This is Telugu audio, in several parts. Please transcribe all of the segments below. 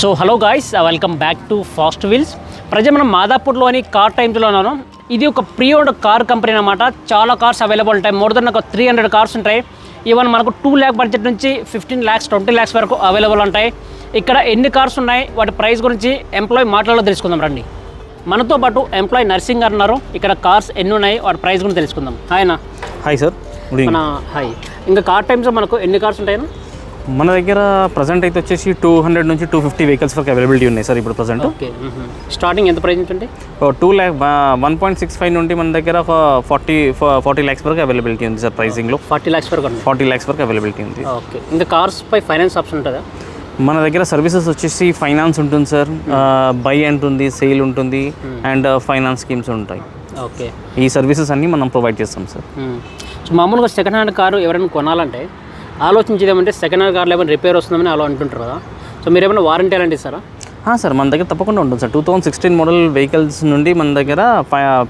So hello guys welcome back to Fast Wheels present మనం మాదాపూర్లోని కార్ టైమ్స్లో ఉన్నాను. ఇది ఒక ప్రీ ఓన్డ్ కార్ కంపెనీ అనమాట చాలా కార్స్ అవైలబుల్ ఉంటాయి. మోర్ దెన్ ఒక త్రీ హండ్రెడ్ కార్స్ ఉంటాయి. ఈవెన్ మనకు టూ ల్యాక్ బడ్జెట్ నుంచి ఫిఫ్టీన్ ల్యాక్స్ ట్వంటీ ల్యాక్స్ వరకు అవైలబుల్ ఉంటాయి. ఇక్కడ ఎన్ని కార్స్ ఉన్నాయి? వాటి ప్రైస్ గురించి ఎంప్లాయీ మాటలలో తెలుసుకుందాం రండి. మనతో పాటు ఎంప్లాయీ నర్సింగ్ గారు ఉన్నారు. ఇక్కడ కార్స్ ఎన్ని ఉన్నాయి? వాటి ప్రైస్ గురించి తెలుసుకుందాం. హాయ్ సార్ గుడ్ మన ఈవినింగ్ హాయ్ ఇంకా కార్ టైమ్స్లో మనకు ఎన్ని కార్స్ ఉంటాయన్నా? మన దగ్గర ప్రజెంట్ అయితే వచ్చేసి టూ హండ్రెడ్ నుంచి టూ ఫిఫ్టీ వెహికల్స్ వరకు అవైలబిలిటీ ఉన్నాయి సార్ ఇప్పుడు ప్రజెంట్ స్టార్టింగ్ ఎంత ప్రైస్ ఉంటాయి two lakh one point six five నుండి మన దగ్గర ఒక ఫార్టీ ఫార్టీ ల్యాక్స్ వరకు అవైలబిలిటీ ఉంది సార్ ప్రైసింగ్లో ఫార్టీ ల్యాక్స్ వరకు ఫార్టీ ల్యాక్స్ వరకు అవైలబిలిటీ ఉంది. ఓకే ఇంకా కార్స్ పై ఫైనాన్స్ ఆప్షన్ ఉంటుందా? మన దగ్గర సర్వీసెస్ వచ్చేసి ఫైనాన్స్ ఉంటుంది సార్. బై ఉంటుంది సేల్ ఉంటుంది అండ్ ఫైనాన్స్ స్కీమ్స్ ఉంటాయి. ఓకే. ఈ సర్వీసెస్ అన్నీ మనం ప్రొవైడ్ చేస్తాం సార్. సో మామూలుగా సెకండ్ హ్యాండ్ కారు ఎవరైనా కొనాలంటే ఆలోచించేది ఏమంటే సెకండ్ హ్యాండ్ కార్లో ఏమైనా రిపేర్ వస్తుందని అలా అంటుంటారు కదా. సో మీరు ఏమైనా వారంటీ అలాంటి ఇస్తారా సార్ మన దగ్గర తప్పకుండా ఉంటుంది sir. Two thousand sixteen model vehicles నుండి మన దగ్గర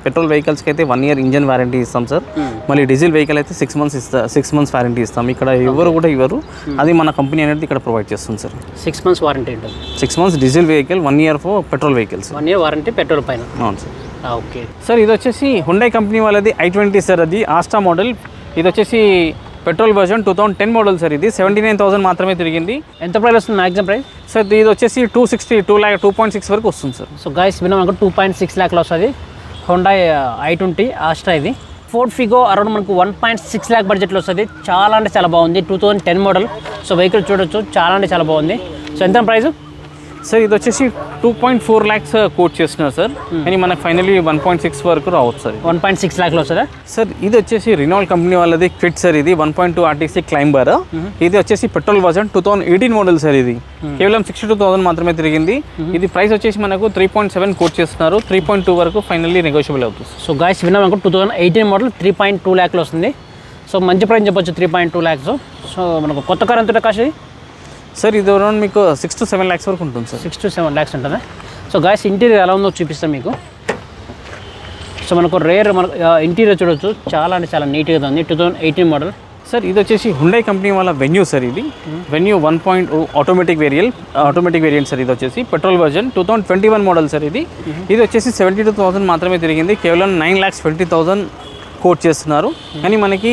పెట్రోల్ వెహికల్స్కి అయితే వన్ ఇయర్ ఇంజన్ వారంటీ ఇస్తాం సార్. మళ్ళీ డీజిల్ వెహికల్ అయితే సిక్స్ మంత్స్ ఇస్తా సిక్స్ మంత్స్ వారంటీ ఇస్తాం. ఇక్కడ ఎవరు కూడా ఇవ్వరు. అది మన కంపెనీ అనేది ఇక్కడ ప్రొవైడ్ చేస్తుంది సార్. సిక్స్ మంత్స్ వారంటీ ఉంటుంది. Six months diesel vehicle one year for petrol vehicles one year warranty petrol పైన. అవును సార్. ఓకే సార్ ఇది వచ్చేసి హుండై కంపెనీ వాళ్ళది ఐ ట్వంటీ సార్ అది ఆస్టా మోడల్ ఇది వచ్చేసి petrol version two thousand ten model sir ఇది. సెవెంటీ నైన్ థౌసండ్ మాత్రమే తిరిగింది. ఎంత ప్రైస్ వస్తుంది మ్యాక్సిమం ప్రైస్ సార్ ఇది వచ్చేసి two sixty two lakh two point six వరకు వస్తుంది సార్ సో గైస్ విన్నా మనకు టూ పాయింట్ సిక్స్ ల్యాక్లో వస్తుంది హోండా ఐ ట్వంటీ ఆస్ట్రా ఇది. ఫోర్డ్ ఫిగో అరౌండ్ మనకు వన్ పాయింట్ సిక్స్ ల్యాక్ బడ్జెట్లో వస్తుంది చాలా అంటే చాలా బాగుంది. Two thousand ten model so vehicle చూడొచ్చు. చాలా అంటే చాలా బాగుంది. సో ఎంత ప్రైస్ సార్ ఇది వచ్చేసి two point four lakhs quote చేస్తున్నారు సార్. కానీ మనకు ఫైనలీ వన్ పాయింట్ సిక్స్ వరకు రావచ్చు సార్ వన్ పాయింట్ సిక్స్ ల్యాక్లో వస్తుందా? సార్ ఇది వచ్చేసి రినాల్ కంపెనీ వాళ్ళది క్విట్ సార్ ఇది. One point two RTC Climber ఇది వచ్చేసి petrol version two thousand eighteen model sir ఇది. కేవలం సిక్స్టీ టూ థౌసండ్ మాత్రమే తిరిగింది. ఇది ప్రైస్ వచ్చేసి మనకు త్రీ పాయింట్ సెవెన్ కోట్ చేస్తున్నారు. త్రీ పాయింట్ టూ వరకు ఫైనల్లీ నెగోషియబుల్ అవుతుంది సో గాయస్ విన్నా మనకు two thousand eighteen model three point two ల్యాక్లో వస్తుంది. సో మంచి ప్రైస్ చెప్పొచ్చు three point two lakhs so మనకు కొత్త కార్ ఎంత కాస్ట్ సార్ ఇది అరౌండ్ మీకు సిక్స్ టు సెవెన్ ల్యాక్స్ వరకు ఉంటుంది sir. Six to seven lakhs ఉంటుందా? సో గాయస్ ఇంటీరియర్ ఎలా ఉందో చూపిస్తాం మీకు. సో మనకు రేర్ మన ఇంటీరియర్ చూడొచ్చు. చాలా అంటే చాలా నీట్గా ఉంది. Two thousand eighteen model sir ఇది వచ్చేసి హుండై కంపెనీ వాళ్ళ వెన్యూ సార్ ఇది. వెన్యూ వన్ పాయింట్ ఆటోమేటిక్ వేరియల్ ఆటోమేటిక్ వేరియంట్ సార్ ఇది వచ్చేసి. Petrol version two thousand twenty one model sir ఇది. ఇది వచ్చేసి సెవెంటీ టూ థౌసండ్ మాత్రమే తిరిగింది. కేవలం nine lakhs twenty thousand quote చేస్తున్నారు. కానీ మనకి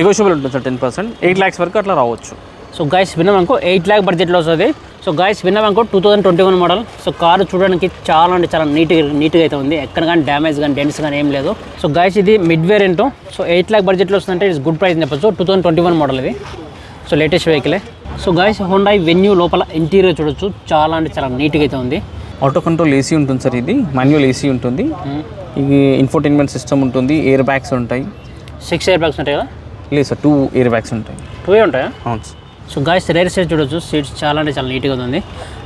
నెగోషియబుల్ ఉంటుంది sir ten percent eight lakhs వరకు అట్లా రావచ్చు. సో గాయస్ విన్నామనుకో ఎయిట్ ల్యాక్ బడ్జెట్లో వస్తుంది. So guys విన్నామనుకో two thousand twenty one model so car చూడడానికి చాలా అంటే చాలా నీట్గా నీట్గా అయితే ఉంది. ఎక్కడ కానీ డ్యామేజ్ కానీ డెంట్స్ కానీ ఏం లేదు. సో గాయస్ ఇది mid variant so eight lakh బడ్జెట్లో వస్తుందంటే ఇట్స్ గుడ్ ప్రైస్ చెప్పొచ్చు. Two thousand twenty one model ఇది సో లేటెస్ట్ వెహికలే సో గాయస్ హోండాయి వెన్యూ లోపల ఇంటీరియర్ చూడొచ్చు. చాలా అంటే చాలా నీట్గా అయితే ఉంది. ఆటో కంట్రోల్ ఏసీ ఉంటుంది సార్ ఇది. మాన్యువల్ ఏసీ ఉంటుంది. ఇది ఇన్ఫోటైన్మెంట్ సిస్టమ్ ఉంటుంది. ఎయిర్ బ్యాగ్స్ ఉంటాయి. సిక్స్ ఇయర్ బ్యాగ్స్ ఉంటాయి కదా? లేదు సార్ టూ ఎయిర్ బ్యాగ్స్ ఉంటాయి టూ ఉంటాయా? అవును sir. So guys rear side చూడొచ్చు. సీట్స్ చాలా అంటే చాలా నీట్గా ఉంది.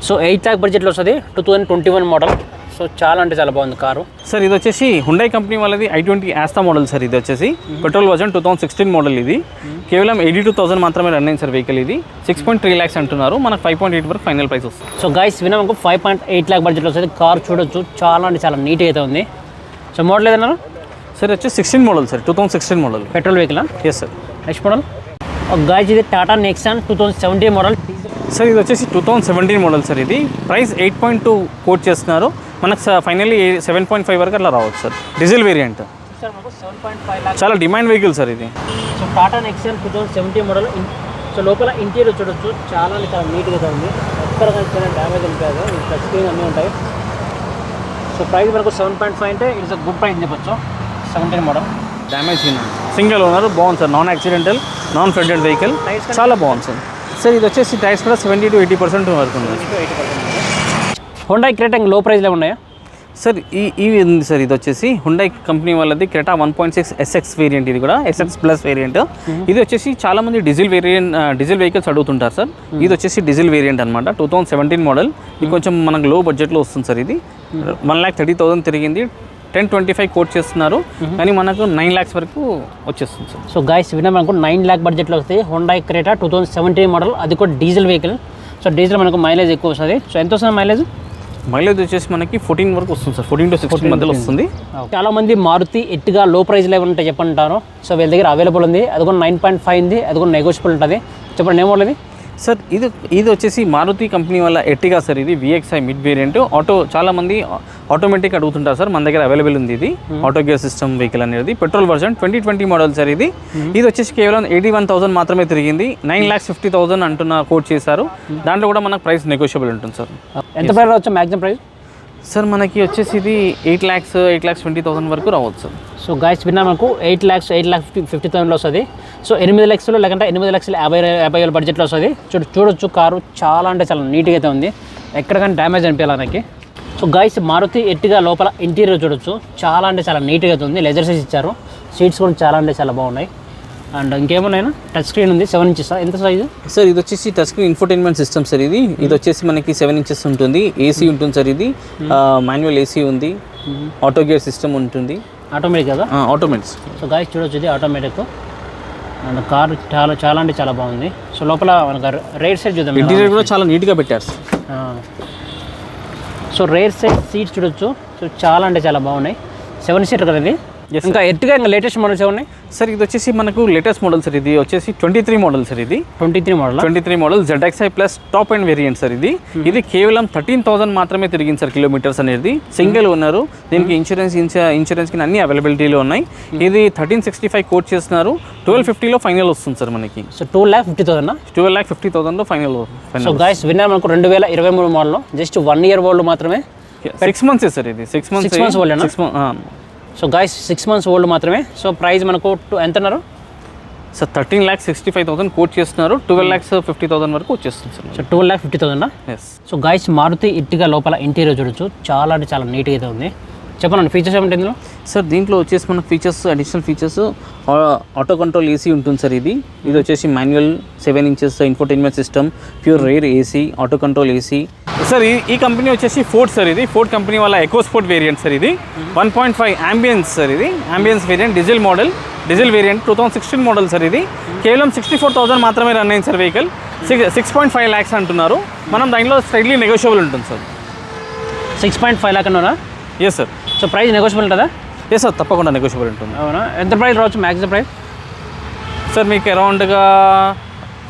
సో ఎయిట్ ల్యాక్ బడ్జెట్లో వస్తుంది. Two thousand twenty one model so చాలా అంటే చాలా బాగుంది కారు. సార్ ఇది వచ్చేసి హుండై కంపెనీ వాళ్ళది i twenty Asta model sir ఇది వచ్చేసి. Petrol version two thousand sixteen model ఇది. కేవలం ఎయిటీ టూ థౌసండ్ మాత్రమే రన్ అయింది సార్ వెహికల్ ఇది. సిక్స్ పాయింట్ త్రీ ల్యాక్స్ అంటున్నారు. మనకు ఫైవ్ పాయింట్ ఎయిట్ వరకు ఫైనల్ ప్రైస్ వస్తుంది. సో గైస్ వినమకు ఫైవ్ పాయింట్ ఎయిట్ ల్యాక్ బడ్జెట్లో వస్తుంది. కార్ చూడొచ్చు. చాలా అంటే చాలా నీట్గా అయితే ఉంది. సో మోడల్ ఏదన్నారు? సార్ వచ్చి sixteen model sir two thousand sixteen model petrol vehicle yes sir next model guys ఇది Tata Nexon two thousand seventeen model sir ఇది వచ్చేసి two thousand seventeen model sir ఇది. Price eight point two quote చేస్తున్నారు. మనకు ఫైనల్లీ సెవెన్ పాయింట్ ఫైవ్ వరకు అట్లా రావచ్చు సార్ డీజిల్ వేరియంట్ సార్ మనకు సెవెన్ పాయింట్ ఫైవ్ ల్యాక్ చాలా డిమాండ్ వెహికల్ సార్ ఇది. So Tata Nexon two thousand seventeen model so లోపల ఇంటీరియర్ చూడొచ్చు. చాలా చాలా నీట్గా ఉంది. ఎక్కడ కానీ డ్యామేజ్ అనిపించదు. టచ్ స్క్రీన్ అన్నీ ఉంటాయి. సో ప్రైస్ మనకు సెవెన్ పాయింట్ ఫైవ్ అంటే ఇట్స్ గుడ్ ప్రైస్ చెప్పొచ్చు. Seventeen model damage single owner బాగుంది sir. Non accidental non flooded vehicle చాలా బాగుంది సార్. సార్ ఇది వచ్చేసి టైర్స్ కూడా సెవెంటీ టు ఎయిటీ పర్సెంట్ వరకు ఉంది. హోండా క్రేటా లో ప్రైస్లో ఉన్నాయా? సార్ ఈ ఇవి ఉంది సార్. ఇది వచ్చేసి హుండై కంపెనీ వాళ్ళది Creta one point six SX variant ఇది కూడా. ఎస్ఎక్స్ ప్లస్ వేరియంట్ ఇది వచ్చేసి చాలా మంది డీజిల్ వేరియంట్ డీజిల్ వెహికల్స్ అడుగుతుంటారు సార్. ఇది వచ్చేసి డీజిల్ వేరియంట్ అనమాట టూ థౌసండ్ సెవెంటీన్ మోడల్ ఇది కొంచెం మనకు లో బడ్జెట్లో వస్తుంది సార్ ఇది. వన్ ల్యాక్ థర్టీ థౌసండ్ తిరిగింది. టెన్ ట్వంటీ ఫైవ్ కోట్ చేస్తున్నారు. కానీ మనకు నైన్ ల్యాక్స్ వరకు వచ్చేస్తుంది సార్. సో గాయస్ వినమనుకో నైన్ ల్యాక్ బడ్జెట్లో వస్తాయి Honda Creta two thousand seventeen model అది కూడా డీజిల్ వెహికల్ సో డీజిల్ మనకు మైలేజ్ ఎక్కువ వస్తుంది. సో ఎంత వస్తుంది మైలేజ్ మైలేజ్ వచ్చేసి మనకి ఫోర్టీన్ వరకు వస్తుంది సార్. ఫోర్టీన్ టు సిక్స్టీన్ మధ్యలో వస్తుంది. చాలా మంది మారుతి ఎట్టుగా లో ప్రైస్ లెవెల్ ఉంటే చెప్పంటారు. సో వీళ్ళ దగ్గర అవైలబుల్ ఉంది. అది కూడా నైన్ పాయింట్ ఫైవ్ ఉంది. అది కూడా నెగోషియబుల్ ఉంటుంది. చెప్పండి ఏం మోడల్ ఇది సార్ ఇది ఇది వచ్చేసి మారుతి కంపెనీ వల్ల ఎట్టిగా సార్ ఇది? విఎక్స్ఐ మిడ్ వేరియంట్ ఆటో చాలా మంది ఆటోమేటిక్ అడుగుతుంటారు సార్. మన దగ్గర అవైలబుల్ ఉంది ఇది. ఆటో గేర్ సిస్టమ్ వెహికల్ అనేది. Petrol version twenty twenty model sir ఇది. ఇది వచ్చేసి కేవలం ఎయిటీ వన్ థౌసండ్ మాత్రమే తిరిగింది. నైన్ ల్యాక్స్ ఫిఫ్టీ థౌసండ్ అంటున్న కోట్ చేశారు. దాంట్లో కూడా మనకు ప్రైస్ నెగోషియబుల్ ఉంటుంది సార్. ఎంత ప్రైస్ రావచ్చు మ్యాక్సిమం ప్రైస్ సార్ మనకి వచ్చేసి ఇది eight lakhs eight lakhs twenty thousand వరకు రావచ్చు. సో గాయస్ విన్నా మనకు eight lakhs eight lakhs fifty fifty థౌసండ్లో వస్తుంది. సో ఎనిమిది లక్షలు లేకుంటే ఎనిమిది లక్షల యాభై యాభై వేల బడ్జెట్లో వస్తుంది. చూడు చూడొచ్చు కారు చాలా అంటే చాలా నీట్గా అయితే ఉంది. ఎక్కడికైనా డ్యామేజ్ అనిపించాలి నాకు? సో గాయస్ మారుతి ఎట్టిగా లోపల ఇంటీరియర్ చూడొచ్చు. చాలా అంటే చాలా నీట్గా అయితే ఉంది. లెజర్ ఇచ్చారు. సీట్స్ కూడా చాలా అంటే చాలా బాగున్నాయి. అండ్ ఇంకేమున్నాయినా టచ్ స్క్రీన్ ఉంది సెవెన్ ఇంచెస్ ఎంత సైజు సార్ ఇది వచ్చేసి touch screen infotainment system sir ఇది. ఇది వచ్చేసి మనకి సెవెన్ ఇంచెస్ ఉంటుంది. ఏసీ ఉంటుంది సార్ ఇది. మాన్యువల్ ఏసీ ఉంది. ఆటో గేర్ సిస్టమ్ ఉంటుంది. ఆటోమేటిక్ కదా? ఆటోమేటిక్స్ సో గాయస్ చూడొచ్చు ఇది ఆటోమేటిక్ అండ్ కార్ చాలా చాలా అంటే చాలా బాగుంది. సో లోపల మనకు రైట్ సైడ్ చూద్దాం ఇంటీరియర్ కూడా చాలా నీట్గా పెట్టారు. సో రేర్ సైడ్ సీట్స్ చూడొచ్చు. సో చాలా అంటే చాలా బాగున్నాయి. సెవెన్ సీటర్ కదా ఇది? Yes, ఇంకా ఎట్టుగా ఇంకా లేటెస్ట్ మోడల్స్ ఉన్నాయి సార్ ఇది వచ్చేసి మనకు లేటెస్ట్ మోడల్ సార్ ఇది వచ్చేసి ట్వంటీ త్రీ మోడల్ సార్ ఇది twenty three model twenty three model ZXI plus top end variant sir ఇది. ఇది కేవలం థర్టీన్ థౌసండ్ మాత్రమే తిరిగింది సార్ కిలోమీటర్స్ అనేది. సింగిల్ ఉన్నారు. దీనికి ఇన్సూరెన్స్ ఇన్సూరెన్స్కి అన్ని అవైలబిలిటీలో ఉన్నాయి. ఇది థర్టీన్ సిక్స్టీ ఫైవ్ కోట్ చేస్తున్నారు ట్వెల్వ్ ఫిఫ్టీలో ఫైనల్ వస్తుంది సార్ మనకి. So two lakh fifty thousand twelve lakh fifty థౌసండ్లో final so guys విన్నారు మనకు రెండు వేల ఇరవై మూడు model just one year old మాత్రమే. సిక్స్ మంత్స్ సార్ ఇది. సిక్స్ మంత్స్ old ఏనా? Six month so guys six months old మాత్రమే. సో ప్రైస్ మనకు టూ ఎంత అన్నారు sir thirteen lakhs sixty five thousand quote చేస్తున్నారు ట్వెల్వ్ ల్యాక్స్ ఫిఫ్టీ థౌసండ్ వరకు వచ్చేస్తుంది sir so two lakh fifty thousand yes so guys Maruti Ertiga లోపల ఇంటీరియర్ చూడొచ్చు. చాలా అంటే చాలా నీట్గా అయితే ఉంది. చెప్పండి ఫీచర్స్ ఏమిటి ఇందులో? సార్ దీంట్లో వచ్చేసి మనకు features additional features auto control AC ఉంటుంది సార్ ఇది. ఇది వచ్చేసి manual seven inches infotainment system pure rear AC auto control AC sir ఈ ఈ కంపెనీ వచ్చేసి ఫోర్డ్ సార్ ఇది. ఫోర్డ్ కంపెనీ వాళ్ళ ఎకో స్పోర్ట్ వేరియంట్ సార్ ఇది. One point five Ambiente sir ఇది. Ambiente variant diesel model diesel variant two thousand sixteen model sir ఇది. కేవలం సిక్స్టీ ఫోర్ థౌసండ్ మాత్రమే రన్ అయింది sir vehicle six six point five lakhs అంటున్నారు. మనం దాంట్లో స్ట్రైట్లీ నెగోషియబుల్ ఉంటుంది sir. Six point five lakh అన్నారా yes sir so price negotiable ఉంటుందా? ఎస్ సార్ తప్పకుండా నెగోషియబుల్ ఉంటుంది. అవునా? ఎంత ప్రైస్ రావచ్చు మ్యాక్సిమం ప్రైస్ సార్ మీకు అరౌండ్గా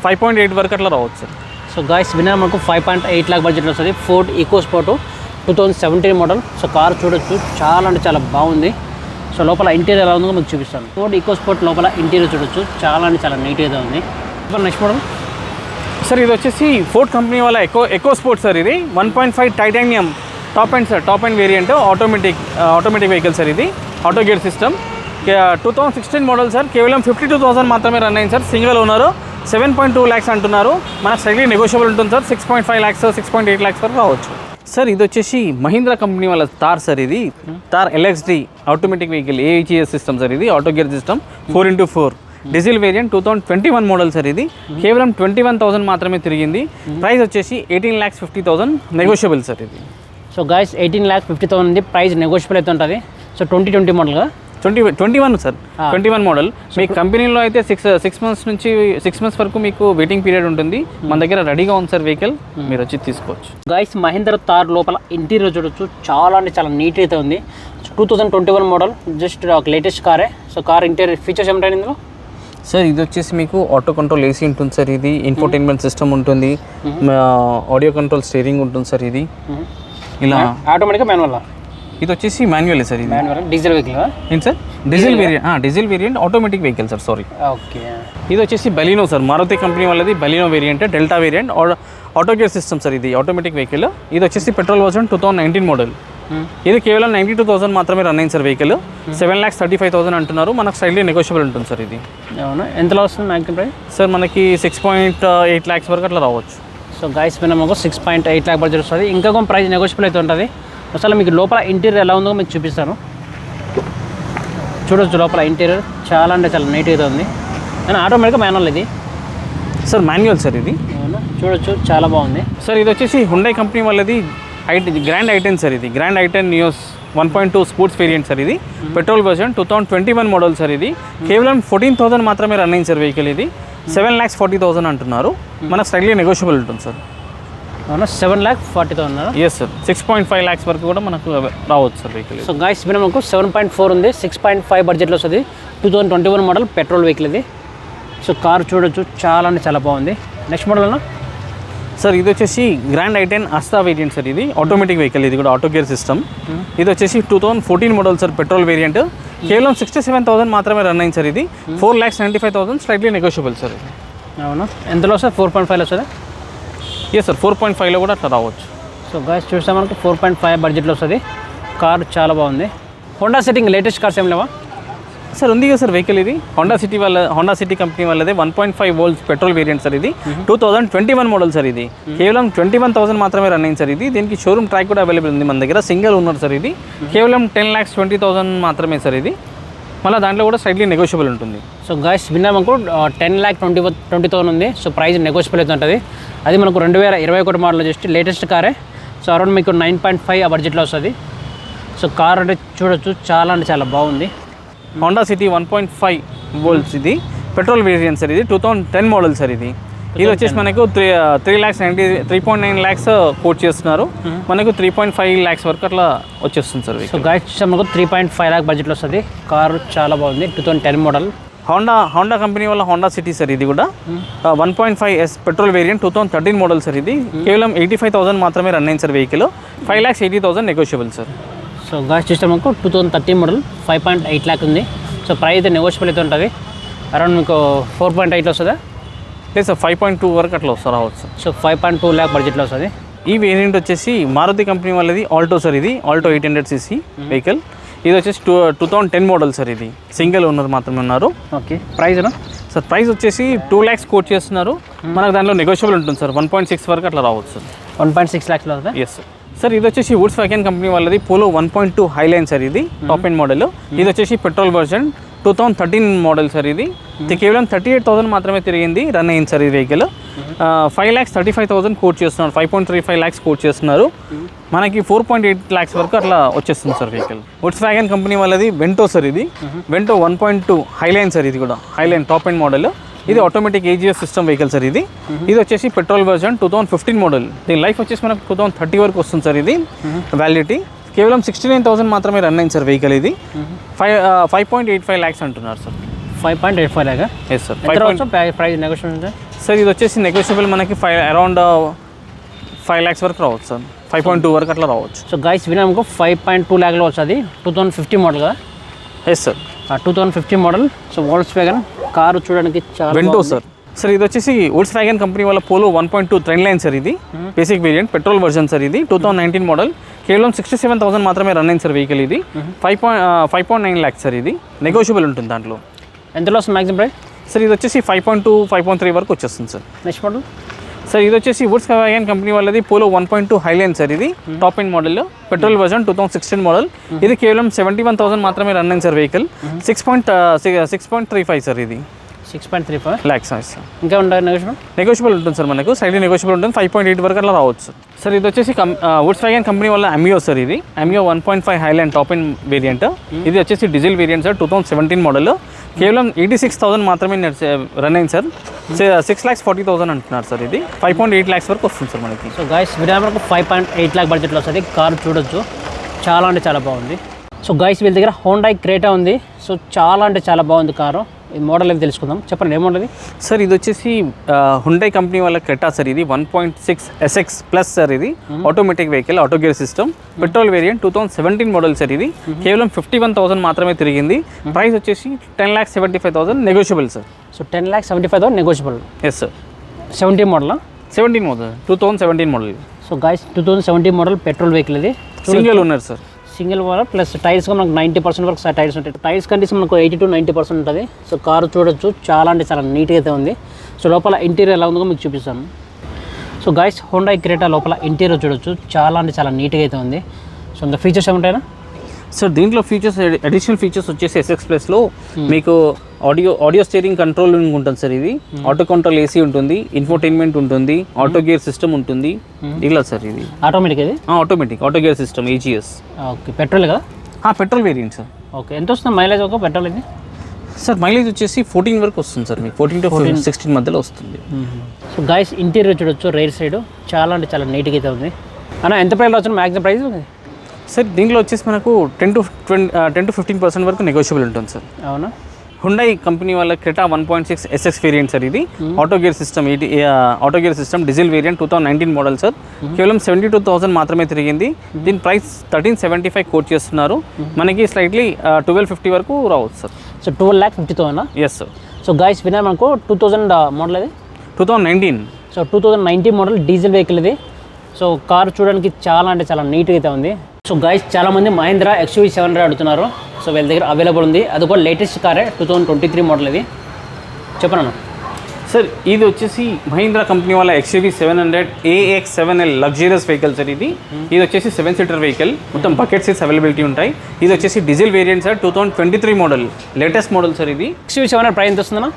ఫైవ్ పాయింట్ ఎయిట్ వరకు అట్లా రావచ్చు సార్ సో గాయస్ విన్నర్ మనకు five point eight lakh budget వస్తుంది. Ford EcoSport two thousand seventeen model so car చూడొచ్చు. చాలా అంటే చాలా బాగుంది. సో లోపల ఇంటీరియర్ ఎలా ఉందో మీకు చూపిస్తాను. ఫోర్డ్ ఈకో స్పోర్ట్ లోపల ఇంటీరియర్ చూడొచ్చు. చాలా అంటే చాలా నీట్గా ఉంది. నెక్స్ట్ మోడల్ సార్ ఇది వచ్చేసి ఫోర్డ్ కంపెనీ వాళ్ళ ఎకో ఎకో స్పోర్ట్ సార్ ఇది. One point five Titanium top end sir top end variant automatic automatic vehicle sir ఇది. Auto gear system two thousand sixteen model sir కేవలం ఫిఫ్టీ టూ థౌసండ్ మాత్రమే రన్ అయింది sir single owner seven point two lakhs అంటున్నారు. మన స్ట్రైట్లీ నెగోషియబుల్ ఉంటుంది sir six point five lakhs six point eight lakhs వరకు రావచ్చు. సార్ ఇది వచ్చేసి మహీంద్రా కంపెనీ వాళ్ళ తార్ సార్ ఇది. Thar LXD automatic vehicle AHES system sir ఇది. Auto gear system four into four diesel variant two thousand twenty one model sir ఇది. కేవలం ట్వంటీ వన్ థౌసండ్ మాత్రమే తిరిగింది. ప్రైస్ వచ్చేసి eighteen lakhs fifty thousand negotiable sir ఇది. So guys eighteen lakh fifty thousand ఉంది. ప్రైస్ నెగోషియబుల్ అయితే ఉంటుంది. సో ట్వంటీ ట్వంటీ మోడల్గా twenty twenty one sir twenty one model మీ కంపెనీలో అయితే సిక్స్ సిక్స్ మంత్స్ నుంచి సిక్స్ మంత్స్ వరకు మీకు వెయిటింగ్ పీరియడ్ ఉంటుంది. మన దగ్గర రెడీగా ఉంది సార్ వెహికల్ మీరు వచ్చి తీసుకోవచ్చు. గాయస్ మహేంద్ర తార్ లోపల ఇంటీరియర్ చూడొచ్చు. చాలా అంటే చాలా నీట్ అయితే ఉంది. Two thousand twenty one model just ఒక లేటెస్ట్ కారే సో కార్ ఇంటీరియర్ ఫీచర్స్ ఏమిటాయి ఇందులో? సార్ ఇది వచ్చేసి మీకు ఆటో కంట్రోల్ ఏసీ ఉంటుంది సార్ ఇది. ఇన్ఫోటైన్మెంట్ సిస్టమ్ ఉంటుంది. ఆడియో కంట్రోల్ స్టీరింగ్ ఉంటుంది సార్ ఇది. ఇలా. ఆటోమేటిక్గా మాన్యువల్ ఇది వచ్చేసి మాన్యువల్ సార్ ఇది? మాన్యువల్ డీజిల్ వెహికల్ ఏంటి sir? Diesel variant diesel variant automatic vehicle sir sorry okay. ఇది వచ్చేసి బెలినో సార్ మారుతి కంపెనీ వాళ్ళది Baleno variant Delta variant auto gear system sir ఇది ఆటోమేటిక్ వెహికల్ ఇది వచ్చేసి petrol version two thousand nineteen model ఇది కేవలం నైంటీ టూ థౌసండ్ మాత్రమే రన్ అయింది sir vehicle seven lakhs thirty five thousand అంటున్నారు మనకు స్టైల్లీ నెగోషియబుల్ ఉంటుంది సార్ ఇది. అవునా? ఎంతలో వస్తుంది మ్యాక్సిమం ప్రైస్ సార్ మనకి సిక్స్ పాయింట్ ఎయిట్ ల్యాక్స్ వరకు అట్లా రావచ్చు. సో గాయస్ పైన మాకు six point eight lakh budget వస్తుంది. ఇంకా కొంచెం ప్రైస్ నెగోషియబుల్ అయితే ఉంటుంది. అసలు మీకు లోపల ఇంటీరియర్ ఎలా ఉందో మీకు చూపిస్తాను. చూడొచ్చు లోపల ఇంటీరియర్ చాలా అంటే చాలా నీట్గా అయితే ఉంది. కానీ ఆటోమేటిక్గా మాన్యువల్ ఇది. సార్ మాన్యువల్ సార్ ఇది? చూడొచ్చు. చాలా బాగుంది. సార్ ఇది వచ్చేసి హుండై కంపెనీ వాళ్ళది IT grand i ten sir ఇది. Grand i ten Nios one point two sports variant sir ఇది. Petrol version two thousand twenty one model sir ఇది. కేవలం ఫోర్టీన్ థౌసండ్ మాత్రమే రన్ అయింది సార్ వెహికల్ ఇది. సెవెన్ ల్యాక్స్ ఫార్టీ థౌసండ్ అంటున్నారు. మనకు స్ట్రైట్లీ నెగోషియబుల్ ఉంటుంది సార్. అవునా? Seven lakh forty thousand yes sir six point five lakhs వరకు కూడా మనకు రావచ్చు సార్ వెహికల్ సో గాయస్ మీద మనకు సెవెన్ పాయింట్ ఫోర్ ఉంది. సిక్స్ పాయింట్ ఫైవ్ బడ్జెట్లో వస్తుంది. Two thousand twenty one model petrol vehicle ఇది. సో కార్ చూడొచ్చు. చాలా అంటే చాలా బాగుంది. నెక్స్ట్ మోడల్ అన్న? సార్ ఇది వచ్చేసి grand i ten Asta variant sir ఇది. ఆటోమేటిక్ వెహికల్ ఇది కూడా ఆటో గేర్ సిస్టమ్ ఇది వచ్చేసి two thousand fourteen model sir petrol variant కేవలం సిక్స్టీ సెవెన్ థౌసండ్ మాత్రమే రన్ అయింది సార్ ఇది. Four lakhs ninety five thousand slightly negotiable sir ఇది. అవునా? ఎంతలో వస్తుంది ఫోర్ పాయింట్ ఫైవ్లో వస్తుంది ఎస్ సార్? ఫోర్ పాయింట్ ఫైవ్లో కూడా అట్లా రావచ్చు. సో గాయస్ చూస్తే మనకు ఫోర్ పాయింట్ ఫైవ్ బడ్జెట్లో వస్తుంది. కార్ చాలా బాగుంది. హోండా సెట్టింగ్ లేటెస్ట్ కార్స్ ఏం లేవా? సార్ ఉంది కదా సార్ వెహికల్ ఇది? హోండా సిటీ వాళ్ళ హోండా సిటీ కంపెనీ వాళ్ళది one point five volts petrol variant sir ఇది. Two thousand twenty one model sir ఇది. కేవలం ట్వంటీ వన్ థౌసండ్ మాత్రమే రన్ అయింది సార్ ఇది. దీనికి షోరూమ్ ట్రాక్ కూడా అవైలబుల్ ఉంది మన దగ్గర. సింగిల్ ఉన్నారు సార్ ఇది. కేవలం టెన్ ల్యాక్స్ ట్వంటీ థౌసండ్ మాత్రమే సార్ ఇది. మళ్ళీ దాంట్లో కూడా స్లైట్లీ నెగోషియబుల్ ఉంటుంది. సో గాయస్ విన్నా మనకు ten lakh twenty twenty thousand ఉంది. సో ప్రైస్ నెగోషియబుల్ అయితే ఉంటుంది. అది మనకు రెండు వేల ఇరవై ఒకటి మోడల్ జస్ట్ లేటెస్ట్ కారే సో అరౌండ్ మీకు నైన్ పాయింట్ ఫైవ్ ఆ బడ్జెట్లో వస్తుంది. సో కార్ అంటే చూడొచ్చు. చాలా అంటే చాలా బాగుంది. Honda City one point five volts ఇది. పెట్రోల్ వేరియంట్ సార్ ఇది. Two thousand ten model sir ఇది. ఇది వచ్చేసి మనకు three three lakhs ninety three point nine lakhs quote చేస్తున్నారు. మనకు త్రీ పాయింట్ ఫైవ్ ల్యాక్స్ వరకు అట్లా వచ్చేస్తుంది సార్ సో గాయస్ మనకు త్రీ పాయింట్ ఫైవ్ ల్యాక్ బడ్జెట్లో వస్తుంది. కారు చాలా బాగుంది. Two thousand ten model Honda Honda company వల్ల హోండా సిటీ సార్ ఇది కూడా. One point five S petrol variant two thousand thirteen model sir ఇది. కేవలం ఎయిటీ ఫైవ్ థౌసండ్ మాత్రమే రన్ అయింది sir vehicle five lakhs eighty thousand negotiable sir so guys చూస్తే మనకు two thousand thirteen model five point eight lakh ఉంది. సో ప్రైస్ అయితే నెగోషియబుల్ అయితే ఉంటుంది. అరౌండ్ మీకు ఫోర్ పాయింట్ ఎయిట్ వస్తుందా? లేదు సార్ ఫైవ్ పాయింట్ టూ వరకు అట్లా వస్తారు రావచ్చు so five point two lakh బడ్జెట్లో వస్తుంది. ఈ వేరియంట్ వచ్చేసి మారుతి కంపెనీ వాళ్ళది ఆల్టో సార్ ఇది Alto eight hundred CC vehicle ఇది వచ్చేసి two two thousand ten model sir ఇది. సింగిల్ ఓనర్ మాత్రమే ఉన్నారు. ఓకే. ప్రైస్ సార్ ప్రైస్ వచ్చేసి టూ ల్యాక్స్ కోట్ చేస్తున్నారు. మనకు దాంట్లో నెగోషియబుల్ ఉంటుంది సార్ వన్ పాయింట్ సిక్స్ వరకు అట్లా రావచ్చు సార్. వన్ పాయింట్ సిక్స్ ల్యాక్స్లో వస్తుంది? ఎస్ సార్ సార్ ఇది వచ్చేసి వుడ్స్ వ్యాకెన్ కంపెనీ వాళ్ళది. Polo one point two Highline sir ఇది టాప్ ఎండ్ మోడల్ ఇది వచ్చేసి petrol version two thousand thirteen model sir ఇది. ఇది కేవలం థర్టీ ఎయిట్ థౌసండ్ మాత్రమే తిరిగింది రన్ అయింది సార్ ఈ vehicle five lakhs thirty five thousand quote చేస్తున్నారు. Five point three five lakhs quote చేస్తున్నారు. మనకి ఫోర్ పాయింట్ ఎయిట్ ల్యాక్స్ వరకు అట్లా వచ్చేస్తుంది సార్ వెహికల్ వుడ్స్ వ్యాగన్ కంపెనీ వాళ్ళది వెంటో సార్ ఇది. Vento one point two Highline sir ఇది కూడా. హైలైన్ టాప్ ఎండ్ మోడల్ ఇది automatic AGS system vehicle sir ఇది. ఇది వచ్చేసి petrol version two thousand fifteen model దీని లైఫ్ వచ్చేసి మనకు టూ థౌసండ్ థర్టీ వరకు వస్తుంది సార్ ఇది. వ్యాలిడిటీ కేవలం సిక్స్టీ నైన్ థౌసండ్ మాత్రమే రన్ అయింది సార్ వెహికల్ ఇది. Five five point eight five lakhs అంటున్నారు sir five point eight five lakh yes sir price negotiable sir ఇది వచ్చేసి నెగోషియబుల్ మనకి ఫైవ్ అరౌండ్ ఫైవ్ ల్యాక్స్ వరకు రావచ్చు సార్ ఫైవ్ పాయింట్ టూ వరకు అట్లా రావచ్చు. సో గైస్ వినా మనకు ఫైవ్ పాయింట్ టూ ల్యాక్లో వస్తుంది టూ థౌసండ్ ఫిఫ్టీ మోడల్ కదా? Yes sir two thousand fifty model so Volkswagen car చూడడానికి చాలా వెంటో. సార్ సార్ ఇది వచ్చేసి వుడ్స్ వ్యాగన్ కంపెనీ వాళ్ళ Polo one point two Trendline sir ఇది. Basic variant petrol version sir ఇది. టూ థౌసండ్ నైన్టీన్ మోడల్ కేవలం సిక్స్టీ సెవెన్ థౌసండ్ మాత్రమే రన్ అయింది సార్ వెహికల్ ఇది. Five point five point nine lakhs sir ఇది. నెగోషియబుల్ ఉంటుంది దాంట్లో. ఎంతలో వస్తుంది మ్యాక్సిమం ప్రైస్ సార్ ఇది వచ్చేసి five point two five point three వరకు వచ్చేస్తుంది సార్ నెక్స్ట్ మోడల్ సార్ ఇది వచ్చేసి వుడ్స్ వ్యాగన్ కంపెనీ వాళ్ళది Polo one point two Highline sir ఇది top end model petrol version two thousand sixteen model ఇది కేవలం సెవెంటీ వన్ థౌసండ్ మాత్రమే రన్ అయింది sir vehicle six point six point three five sir ఇది. Six point three five lakhs sir ఇంకా ఉంటుంది నెగోషియబుల్ నెగోషియబుల్ ఉంటుంది సార్ మనకు. సైడ్ నెగోషియబుల్ ఉంటుంది. ఫైవ్ పాయింట్ ఎయిట్ వరకు అలా రావచ్చు. సార్ ఇది వచ్చేసి వుడ్స్ వ్యాగన్ కంపెనీ వల్ల అమియో సార్ ఇది. Ameo one point five Highline top end variant ఇది వచ్చేసి diesel variant sir two thousand seventeen model కేవలం ఎయిటీ సిక్స్ థౌసండ్ మాత్రమే రన్ అయింది sir. Six lakhs forty thousand అంటున్నారు సార్ ఇది. ఫైవ్ పాయింట్ ఎయిట్ ల్యాక్స్ వరకు వస్తుంది సార్ మనకి. సో గైస్ వినా ఫైవ్ పాయింట్ ఎయిట్ ల్యాక్ బడ్జెట్లో వస్తుంది. కారు చూడొచ్చు. చాలా అంటే చాలా బాగుంది. సో గైస్ వీళ్ళ దగ్గర హోండా క్రేటా ఉంది. సో చాలా అంటే చాలా బాగుంది కారు. మోడల్ ఏది తెలుసుకుందాం. చెప్పండి ఏముంటుంది సార్ ఇది వచ్చేసి హుండై కంపెనీ వాళ్ళ క్రెటా సార్ ఇది. One point six SX plus sir ఇది. Automatic vehicle auto gear system petrol variant two thousand seventeen model sir ఇది. కేవలం ఫిఫ్టీ వన్ థౌసండ్ మాత్రమే తిరిగింది. ప్రైస్ వచ్చేసి ten lakhs seventy five thousand negotiable sir so ten lakh seventy five thousand negotiable yes sir seventy model seventeen model two thousand seventeen model so guys two thousand seventy model petrol vehicle ఇది సింగిల్ ఉన్నారు sir single model plus tyres మనకు నైంటీ పర్సెంట్ వరకు టైర్స్ ఉంటాయి. టైర్స్ కండిషన్ మనకు ఎయిటీ టు నైంటీ పర్సెంట్ ఉంటుంది. సో కారు చూడొచ్చు. చాలా అంటే చాలా నీట్గా అయితే ఉంది. సో లోపల ఇంటీరియర్ ఎలా ఉందో మీకు చూపిస్తాను. సో గైస్ హోండా క్రేటా లోపల ఇంటీరియర్ చూడొచ్చు. చాలా అంటే చాలా నీట్గా అయితే ఉంది. సో ఇంకా ఫీచర్స్ ఏముంటాయినా సార్ దీంట్లో ఫీచర్స్ అడిషనల్ ఫీచర్స్ వచ్చేసి ఎస్ఎక్స్ ప్లస్లో మీకు ఆడియో ఆడియో స్టీరింగ్ కంట్రోల్ ఉంటుంది సార్ ఇది. ఆటో కంట్రోల్ ఏసీ ఉంటుంది ఇన్ఫోటైన్మెంట్ ఉంటుంది ఆటో గేర్ సిస్టమ్ ఉంటుంది. ఇలా సార్ ఇది. ఆటోమేటిక్ ఇది automatic auto gear system AGS okay petrol కదా? పెట్రోల్ వేరియంట్ సార్ ఓకే ఎంత వస్తుంది మైలేజ్ ఒక పెట్రోల్ ఇది? సార్ మైలేజ్ వచ్చేసి ఫోర్టీన్ వరకు వస్తుంది సార్ మీకు. ఫోర్టీన్ టు సిక్స్టీన్ మధ్యలో వస్తుంది. సో గైస్ ఇంటీరియర్ చూడొచ్చు రైట్ సైడ్ చాలా అంటే చాలా నీట్గా అయితే ఉంది. అన్న ఎంత ప్రైస్ వచ్చిన మ్యాక్సిమం ప్రైస్ సార్ దీంట్లో వచ్చేసి మనకు ten to twenty ten to fifteen percent వరకు నెగోషియబుల్ ఉంటుంది సార్. అవునా? హుండై కంపెనీ వాళ్ళ Creta one point six SX variant sir ఇది. ఆటో గేర్ సిస్టమ్ ఇది auto gear system diesel variant two thousand nineteen model sir. కేవలం సెవెంటీ టూ థౌసండ్ మాత్రమే తిరిగింది. దీని price thirteen seventy five quote చేస్తున్నారు మనకి స్లైట్లీ ట్వెల్వ్ ఫిఫ్టీ వరకు రావచ్చు sir. So twelve lakh fifty thousand yes sir so guys విన్నా మనకు టూ థౌజండ్ మోడల్ అది two thousand nineteen so two thousand nineteen model diesel vehicle ఇది. సో కార్ చూడడానికి చాలా అంటే చాలా నీట్గా అయితే ఉంది. సో గైస్ చాలామంది మహేంద్ర ఎక్స్యూవీ సెవెన్ హండ్రెడ్ అడుగుతున్నారు. సో వీళ్ళ దగ్గర అవైలబుల్ ఉంది. అది కూడా లేటెస్ట్ కారే two thousand twenty three model ఇది. చెప్పను? సార్ ఇది వచ్చేసి మహీంద్రా కంపెనీ వాళ్ళ XUV seven hundred AX seven L luxurious vehicle sir ఇది. ఇది వచ్చేసి సెవెన్ సీటర్ వెహికల్ మొత్తం బకెట్ సీట్స్ అవైలబిలిటీ ఉంటాయి. ఇది వచ్చేసి diesel variant sir two thousand twenty three model latest model sir ఇది ఎక్స్యూవీ సెవెన్ హండ్రెడ్ ప్రైస్ ఎంత వస్తుందన్నా?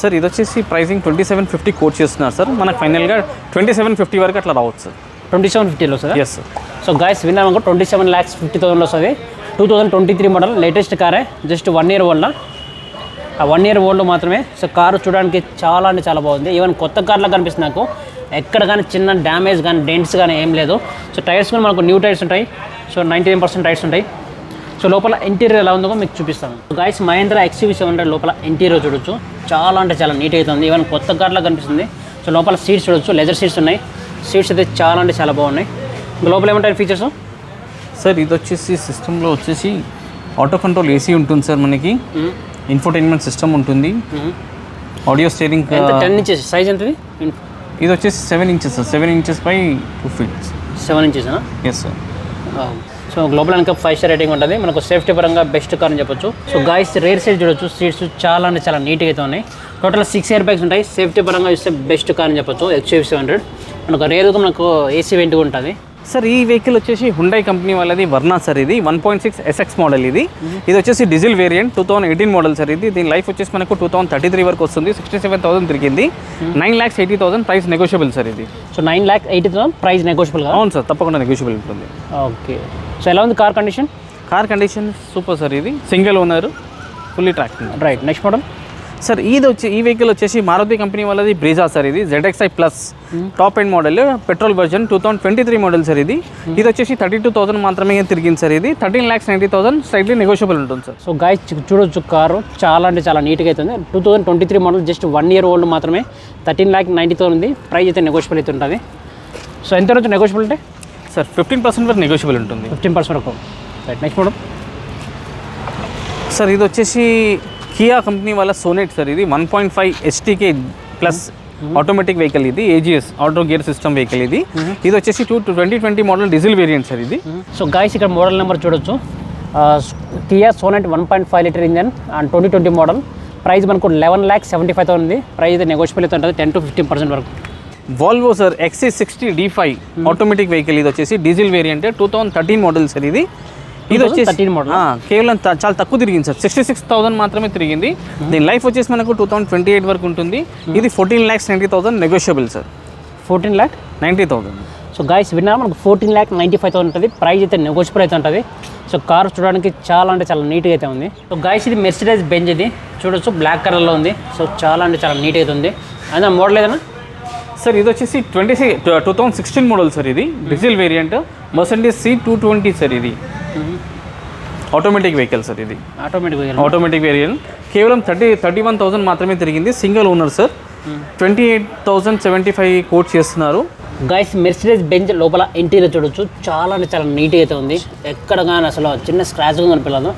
సార్ ఇది వచ్చేసి pricing twenty seven fifty quote చేస్తున్నారు సార్ మనకు ఫైనల్గా ట్వంటీ సెవెన్ ఫిఫ్టీ వరకు అట్లా రావచ్చు సార్ ట్వంటీ సెవెన్ ఫిఫ్టీలో వస్తుందా ఎస్ సో గాయస్ విన్నాము ట్వంటీ సెవెన్ ల్యాక్స్ ఫిఫ్టీ థౌసండ్లో వస్తుంది two thousand twenty three model latest కారే జస్ట్ వన్ ఇయర్ ఓల్డ్ ఆ వన్ ఇయర్ ఓల్డ్ మాత్రమే సో కారు చూడడానికి చాలా అంటే చాలా బాగుంది. ఈవెన్ కొత్త కార్లా కనిపిస్తుంది నాకు. ఎక్కడ కానీ చిన్న డ్యామేజ్ కానీ డెంట్స్ కానీ ఏం లేదు. సో టైర్స్ కూడా మనకు న్యూ టైర్స్ ఉంటాయి. So ninety nine percent tyres ఉంటాయి. సో లోపల ఇంటీరియర్ ఎలా ఉందో మీకు చూపిస్తాను. Guys Mahindra XUV seven hundred లోపల ఇంటీరియర్ చూడొచ్చు. చాలా అంటే చాలా నీట్ అయితే ఉంది. ఈవెన్ కొత్త కార్లా కనిపిస్తుంది. సో లోపల సీట్స్ చూడొచ్చు. లెదర్ సీట్స్ ఉన్నాయి. సీట్స్ అయితే చాలా అంటే చాలా బాగున్నాయి. లోపల ఏమంటాయి ఫీచర్స్ సార్ ఇది వచ్చేసి సిస్టంలో వచ్చేసి ఆటో కంట్రోల్ ఏసీ ఉంటుంది సార్ మనకి. ఇన్ఫోటైన్మెంట్ సిస్టమ్ ఉంటుంది. Audio steering ten inches size ఎంతది? ఇది వచ్చేసి seven inches sir. Seven inches పై two feets seven inches yes sir so global ఇంకా ఫైవ్ స్టార్ రేటింగ్ ఉంటుంది. మనకు సేఫ్టీ పరంగా బెస్ట్ కార్ అని చెప్పొచ్చు. సో గాయస్ రేర్ సైడ్ చూడొచ్చు. సీట్స్ చాలా అంటే చాలా నీట్గా అయితే ఉన్నాయి. టోటల్ సిక్స్ ఇయర్ బ్యాగ్స్ ఉంటాయి. సేఫ్టీ పరంగా చూస్తే బెస్ట్ కార్ అని చెప్పొచ్చు. ఎక్స్యూవీ సెవెన్ హండ్రెడ్ మనకు రేరుగా మనకు ఏసీ వెంట్ ఉంటుంది. సార్ ఈ వెహికల్ వచ్చేసి హుండై కంపెనీ వాళ్ళది వర్నా సార్ ఇది. One point six SX model ఇది. ఇది వచ్చేసి diesel variant two thousand eighteen model sir ఇది. దీని లైఫ్ వచ్చేసి మనకు టూ థౌసండ్ థర్టీ త్రీ వరకు వస్తుంది. సిక్స్టీ సెవెన్ థౌసండ్ తిరిగింది nine lakhs eighty thousand price negotiable sir ఇది. So nine lakh eighty thousand price negotiable అవును సార్ తప్పకుండా నెగోషియబుల్ ఉంటుంది. ఓకే సో ఎలా ఉంది car condition car condition super sir ఇది single owner fully track right next model sir ఇది వచ్చి ఈ వెహికల్ వచ్చేసి మారుతి కంపెనీ వాళ్ళది బ్రీజా సార్ ఇది. ZXI plus top end model petrol version two thousand twenty three model sir ఇది. ఇది వచ్చేసి థర్టీ టూ థౌసండ్ మాత్రమే తిరిగింది సార్ ఇది. Thirteen lakhs ninety thousand slightly negotiable ఉంటుంది సార్ సో గాయస్ చూడొచ్చు కారు. చాలా అంటే చాలా నీట్గా అవుతుంది two thousand twenty three model just one year old మాత్రమే. థర్టీన్ ల్యాక్ నైంటీ థౌసండ్ ఉంది. ప్రైస్ అయితే నెగోషియబుల్ అయితే ఉంటుంది. సో ఎంత రోజు నెగోషియబుల్ అంటే సార్ ఫిఫ్టీన్ పర్సెంట్ వరకు నెగోషియబుల్ ఉంటుంది. ఫిఫ్టీన్ పర్సెంట్ వరకు. రైట్ నెక్స్ట్ మోడల్ సార్ ఇది వచ్చేసి కియా కంపెనీ వాళ్ళ సోనెట్ సార్ ఇది one point five STK plus automatic vehicle ఇది AGS auto gear system vehicle ఇది. ఇది వచ్చేసి two twenty twenty model diesel variant sir ఇది. సో గాయస్ ఇక్కడ మోడల్ నెంబర్ చూడొచ్చు. Kia Sonet one point five litre engine and twenty twenty model price మనకు eleven lakh seventy five thousand ఉంది. ప్రైస్ అయితే నెగోషియబుల్ అయితే ఉంటుంది టెన్ టు ఫిఫ్టీన్ పర్సెంట్ వరకు. Volvo sir XC sixty D five automatic vehicle ఇది వచ్చేసి diesel variant two thousand thirteen model sir ఇది. ఇది వచ్చేసి 2013 model? ఆ, కేవలం చాలా తక్కువ తిరిగింది సార్. సిక్స్టీ సిక్స్ థౌసండ్ మాత్రమే తిరిగింది. దీని లైఫ్ వచ్చేసి మనకు టూ థౌసండ్ ట్వంటీ ఎయిట్ వరకు ఉంటుంది. ఇది fourteen lakhs ninety thousand negotiable sir. Fourteen lakh ninety thousand so guys విన్నారు మనకు fourteen lakh ninety five thousand ఉంటుంది. ప్రైస్ అయితే నెగోషియబుల్ అయితే ఉంటుంది. సో కార్ చూడడానికి చాలా అంటే చాలా నీట్గా అయితే ఉంది. సో గాయస్ ఇది మెర్సిడైజ్ బెంజ్ ఇది. చూడొచ్చు బ్లాక్ కలర్లో ఉంది. సో చాలా అంటే చాలా నీట్గా అయితే ఉంది. అయినా మోడల్ ఏదైనా సార్ ఇది వచ్చేసి twenty six two thousand sixteen model sir ఇది. Diesel variant Mercedes C two twenty sir ఇది. ఆటోమేటిక్ వెహికల్ సార్ ఇది. ఆటోమేటిక్ ఆటోమేటిక్ వేరియంట్ కేవలం థర్టీ థర్టీ వన్ థౌసండ్ మాత్రమే తిరిగింది. Single owner sir. Twenty eight thousand seventy five quote చేస్తున్నారు. గాయస్ మెర్సిడైజ్ బెంచ్ లోపల ఇంటీరియర్ చూడొచ్చు. చాలా అంటే చాలా నీట్గా అయితే ఉంది. ఎక్కడ కానీ అసలు చిన్న స్క్రాచ్ కూడా కనిపించదు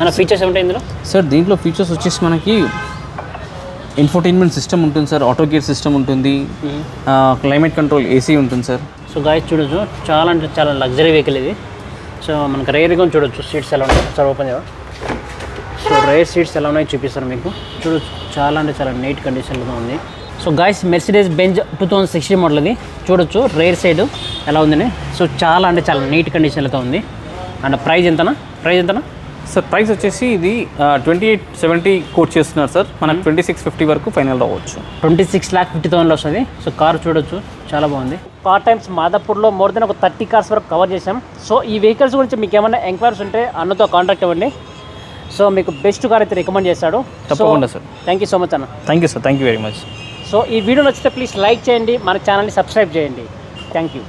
అన్న ఫీచర్స్ ఏమిటాయి ఇందులో? సార్ దీంట్లో ఫీచర్స్ వచ్చేసి మనకి ఇన్ఫోటైన్మెంట్ సిస్టమ్ ఉంటుంది సార్ ఆటో గేర్ సిస్టమ్ ఉంటుంది. క్లైమేట్ కంట్రోల్ ఏసీ ఉంటుంది సార్. సో గాయస్ చూడొచ్చు. చాలా అంటే చాలా లగ్జరీ వెహికల్ ఇది. సో మనకు రేర్గా చూడొచ్చు. సీట్స్ ఎలా ఉన్నాయి? సార్ ఓపెన్ చేయాలి సో రేర్ సీట్స్ ఎలా ఉన్నాయో చూపిస్తారు మీకు. చూడొచ్చు. చాలా అంటే చాలా నీట్ కండిషన్లో ఉంది. So guys Mercedes Benz two thousand sixty model ఇది. చూడొచ్చు. రేర్ సైడ్ ఎలా ఉందని. సో చాలా అంటే చాలా నీట్ కండిషన్లతో ఉంది. అండ్ ప్రైస్ ఎంతనా? ప్రైజ్ ఎంతనా? సార్ ప్రైస్ వచ్చేసి ఇది ట్వంటీ ఎయిట్ సెవెంటీ కోట్ చేస్తున్నారు సార్. మనకు ట్వంటీ సిక్స్ ఫిఫ్టీ వరకు ఫైనల్ రావచ్చు ట్వంటీ సిక్స్ ల్యాక్ ఫిఫ్టీ థౌసండ్లో వస్తుంది. సో కార్ చూడొచ్చు. చాలా బాగుంది. కార్ టైమ్స్ మాదాపూర్లో మోర్ దెన్ ఒక థర్టీ కార్స్ వరకు కవర్ చేసాం సో ఈ వెహికల్స్ గురించి మీకు ఏమైనా ఎంక్వైరీస్ ఉంటే అన్నతో కాంటాక్ట్ అవ్వండి. సో మీకు బెస్ట్ కార్ అయితే రికమెండ్ చేస్తాడు. తప్పకుండా sir. Thank you so much అన్న. Thank you sir thank you very much so ఈ వీడియో నచ్చితే ప్లీజ్ లైక్ చేయండి. మన ఛానల్ని సబ్స్క్రైబ్ చేయండి. Thank you